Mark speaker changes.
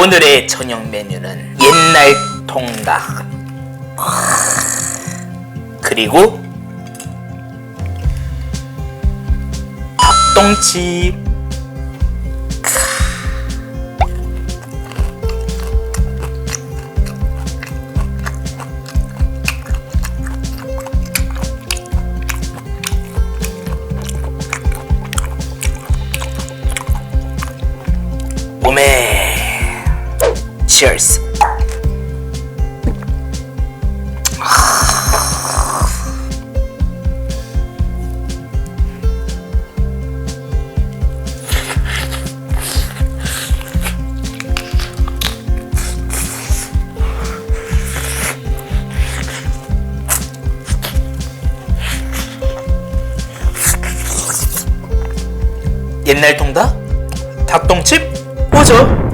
Speaker 1: 오늘의 저녁 메뉴는 옛날 통닭. 그리고 닭똥집 치얼스 옛날 통닭? 닭똥집? 오죠